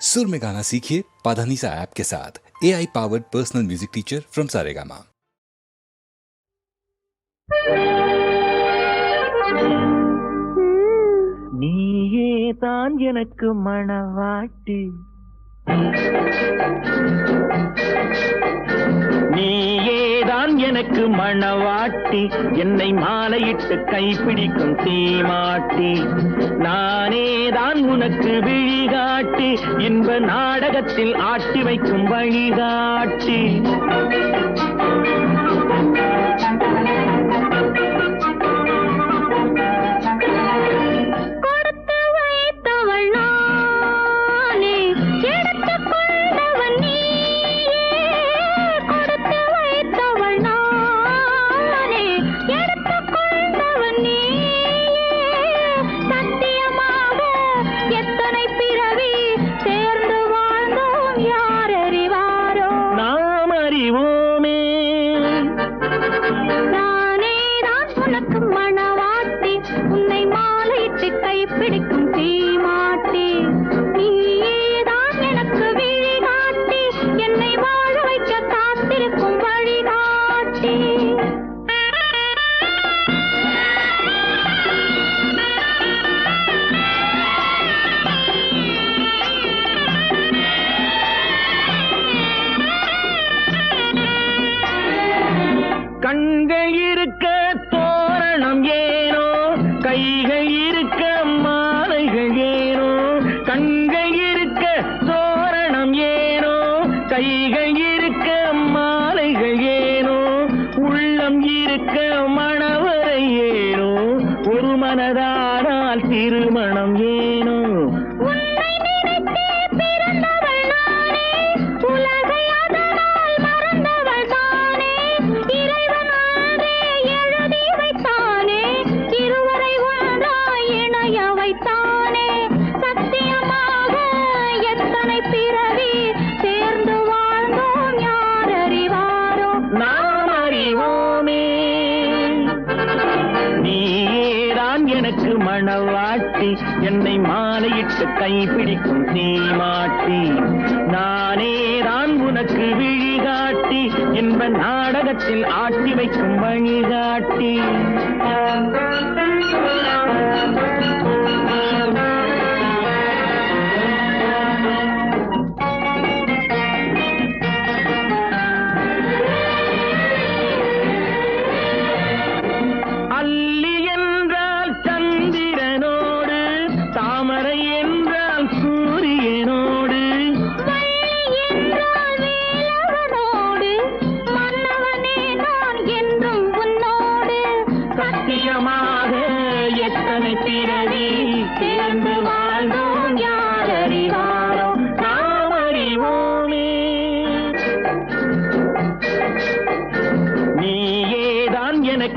सुर में गाना सीखिए पाधानीसा ऐप के साथ A I powered personal music teacher from Saregama நீயே தான் எனக்கு மணவாட்டி நீயே தான் எனக்கு மணவாட்டி என்னை மாலையிட்டு கைப்பிடிக்கும் தீமாட்டி. நானேதான் உனக்கு விழிகாட்டி இன்ப நாடகத்தில் ஆட்டி வைக்கும் வழிகாட்டி.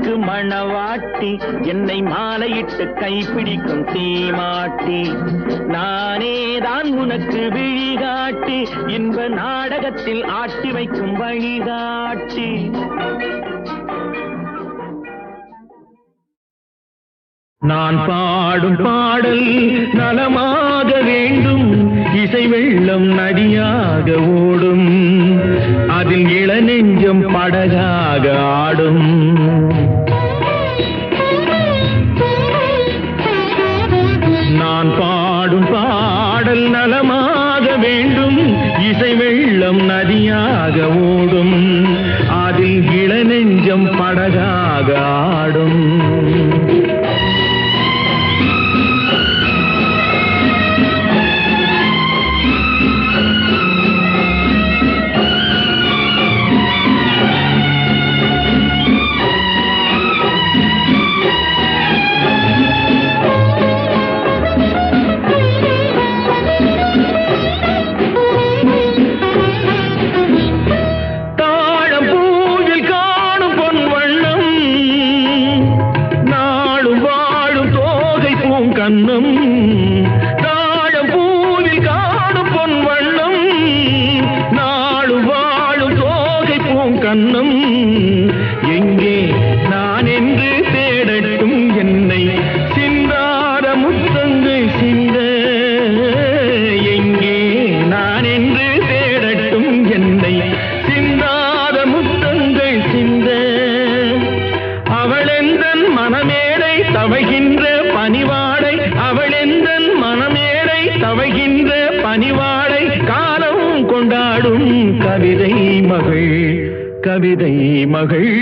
எனக்கு மணவாட்டி என்னை மாலையிட்டு கைப்பிடிக்கும் தீமாட்டி. நானே தான் உனக்கு விழிகாட்டி இன்ப நாடகத்தில் ஆட்டி வைக்கும் வழிகாட்டி. நான் பாடும் பாடல் நலமாக வேண்டும் இசை வெள்ளம் நதியாக ஓடும் அதில் இளநெஞ்சம் படகாக ஆடும். வெள்ளமாக வேண்டும். இசை வெள்ளம் நதியாக ஓடும். அதில் இளநெஞ்சம் படகாக ஆடும். வண்ணம் கவிதை மகள்.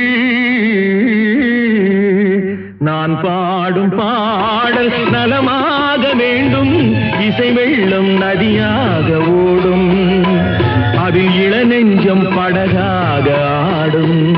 நான் பாடும் பாடல் நலமாக வேண்டும். இசை வெள்ளம் நதியாக ஓடும். அதில் இளநெஞ்சம் படகாக ஆடும்.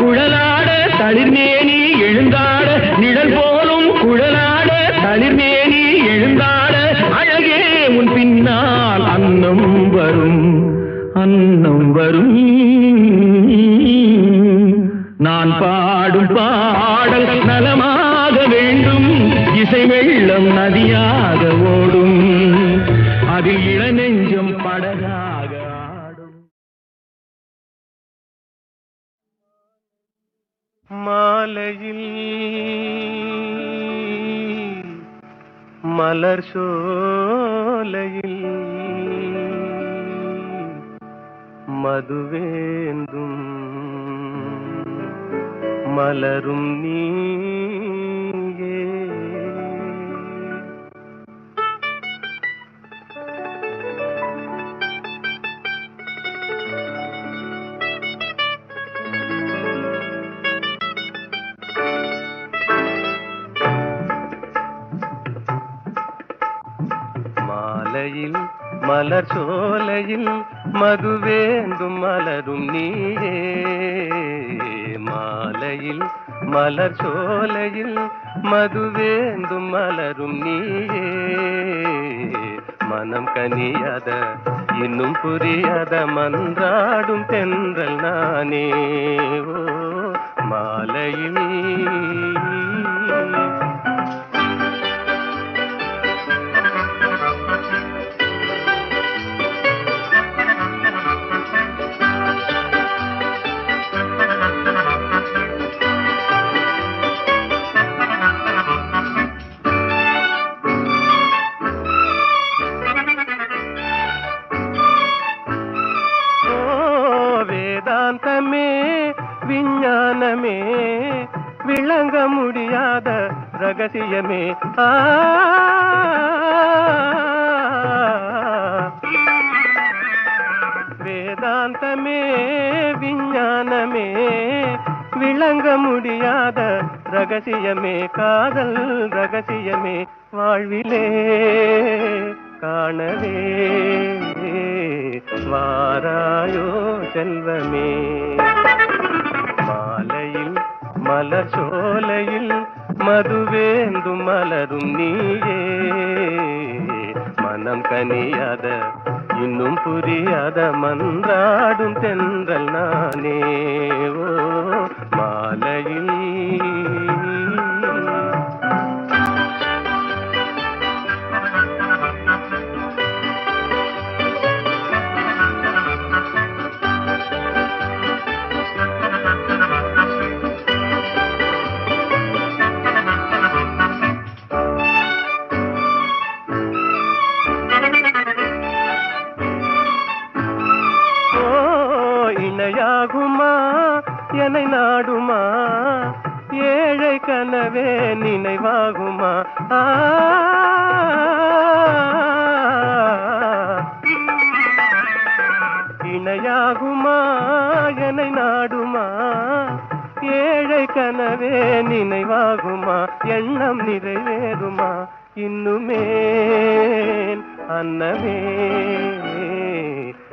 குழலாட தளிர்மேனி எழுந்தாட நிழல் போலும் குழலாட தளிர்மேனி எழுந்தாட அழகே உன் பின்னால் அன்னம் வரும் அன்னம் வரும். நான் பாடும் பாடல் நலமாக வேண்டும் இசை வெள்ளம் நதியாக ஓடும். அதில் இளநெஞ்சம் மலர் சோலையில் மதுவேந்தும் மலரும் நீ மலர் சோலையில் மதுவேந்தும் மலரும் நீயே. மாலையில் மலர் சோலையில் மதுவேந்தும் மலரும் நீயே. மனம் கனியாத இன்னும் புரியாத மன்றாடும் தென்றல் நானே. ஓ மாலையில் விஞ்ஞானமே விளங்க முடியாத ரகசியமே. ஆ. வேதாந்தமே விஞ்ஞானமே விளங்க முடியாத ரகசியமே. காதல் ரகசியமே வாழ்விலே காணவே. வாராயோ செல்வமே. மலர் மதுவேந்தும் மலரும் நீயே. மனம் கனியாத இன்னும் புரியாத மன்றாடும் தென்றல் நானே. ஓ மாலையில் கனவே நினைவாகுமா? ஆ. இணையாகுமா? என்னை நாடுமா? ஏழை கனவே நினைவாகுமா? எண்ணம் நிறைவேறுமா? இன்னுமே அன்னமே.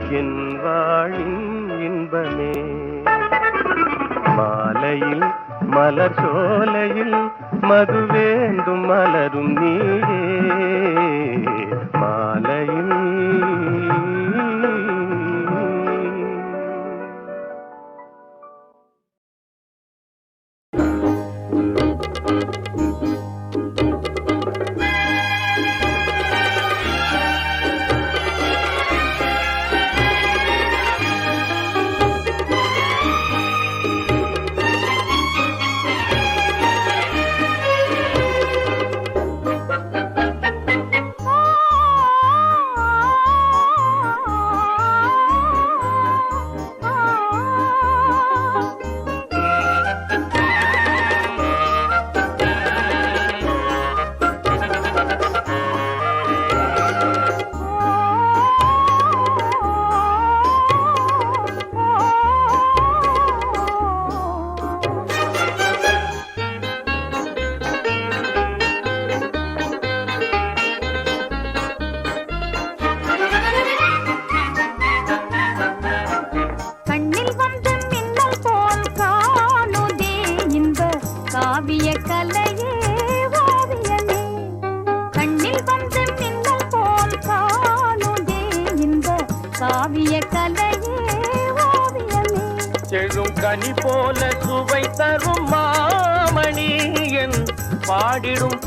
என் வாழின் இன்பமே. மாலையில் மலர் சோலையில் மது வேண்டும் மலரும் நீயே மாலையில்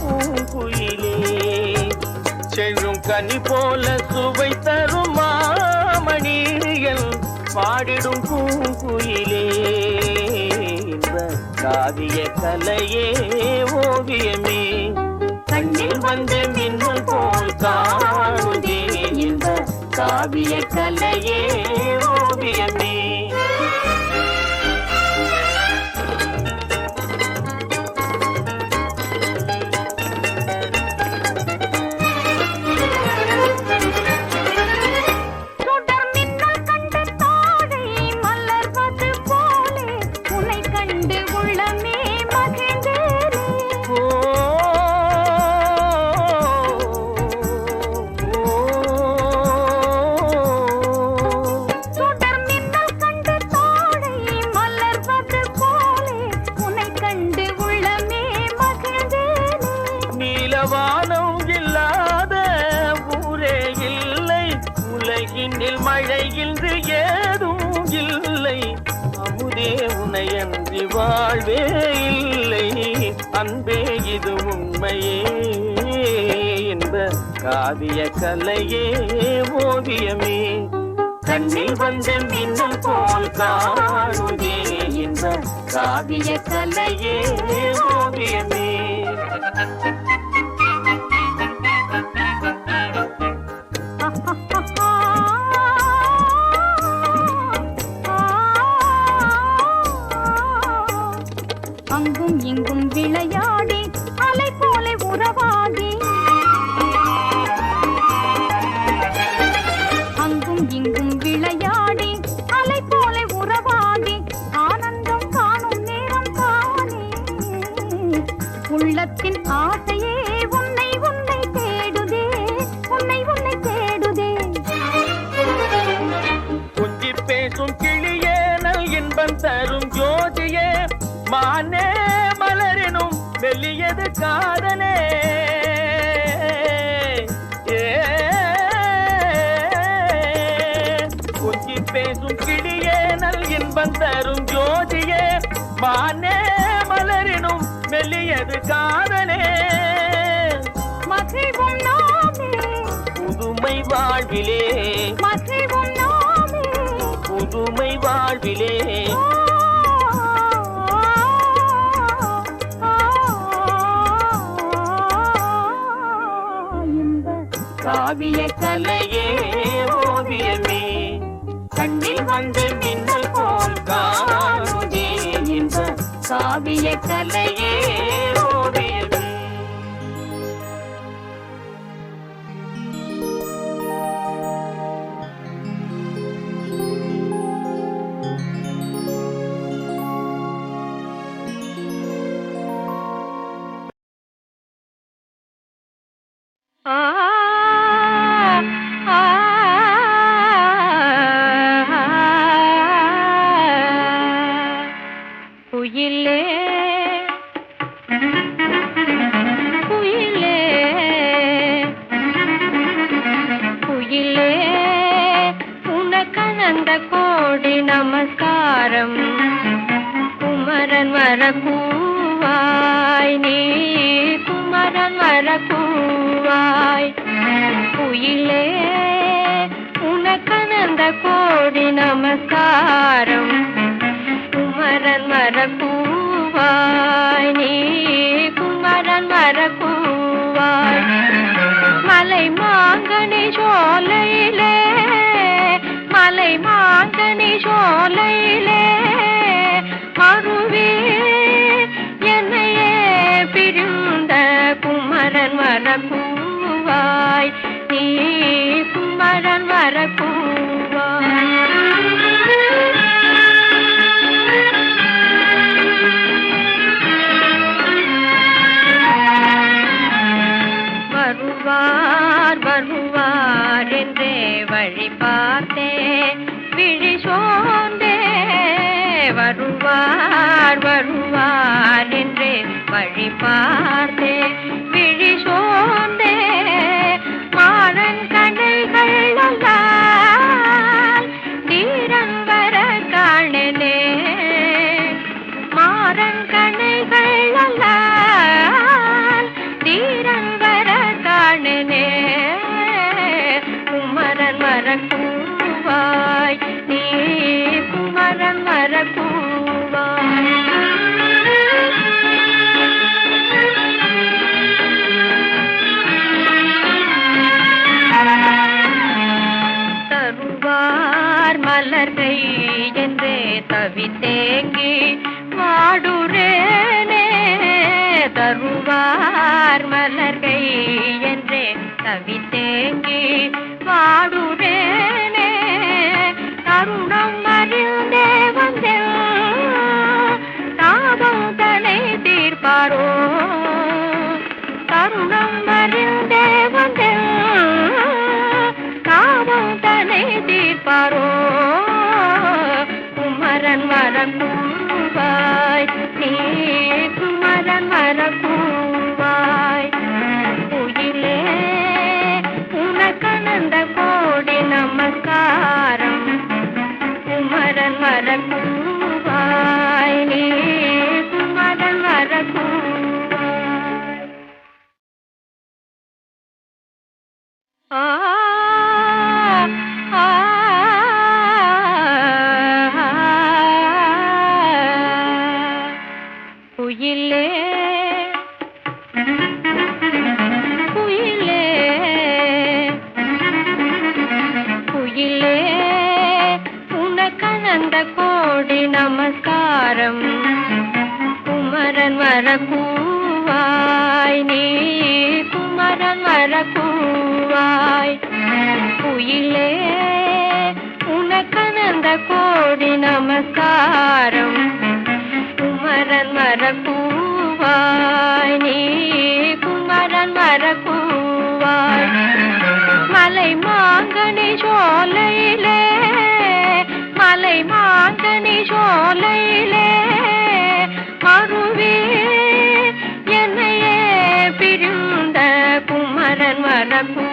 பூங்குயிலே. செழும் கனி போல சுவை தரும் மாமணியல் பாடிடும் பூங்குயிலே. காவிய கலையே ஓவியமே. கண்ணில் வந்த மின்னல் போல் காணுதே. இந்த காவிய கலையே ஓவியமே. காவிய கலையே ஓவியமே. கண்ணில் வந்த மின்னல் போல் காணுதே என்ப காவிய கலையே ஓவியமே. காதலே. கொஞ்சி பேசும் கிளியே நல் இன்பம் தரும் ஜோதியே. மானே மலரினும் மெல்லியது காதலே. புதுமை வாழ்விலே. புதுமை வாழ்விலே. காவிய கலையே ஓவியமே. கண்ணில் வந்து மின்னல் போல் காணுதே இந்த காவிய கலையே ஓவியமே. মান வருவார் வரும் மலர்கள் என்றே தவித்தே. மரம் குமரன் வரக்கூவாய். நீ குமரன் வரக்கூவாய். குயிலே உனக்கனந்த கோடி நமஸ்காரம். குமரன் வரக்கூவாய். நீ குமரன் வரக்கூவாய். மலை மாங்கனி சோலையிலே மலை மாங்க சோலையிலே மருவி என்னையே பிரிந்த குமரன் வரக்கூ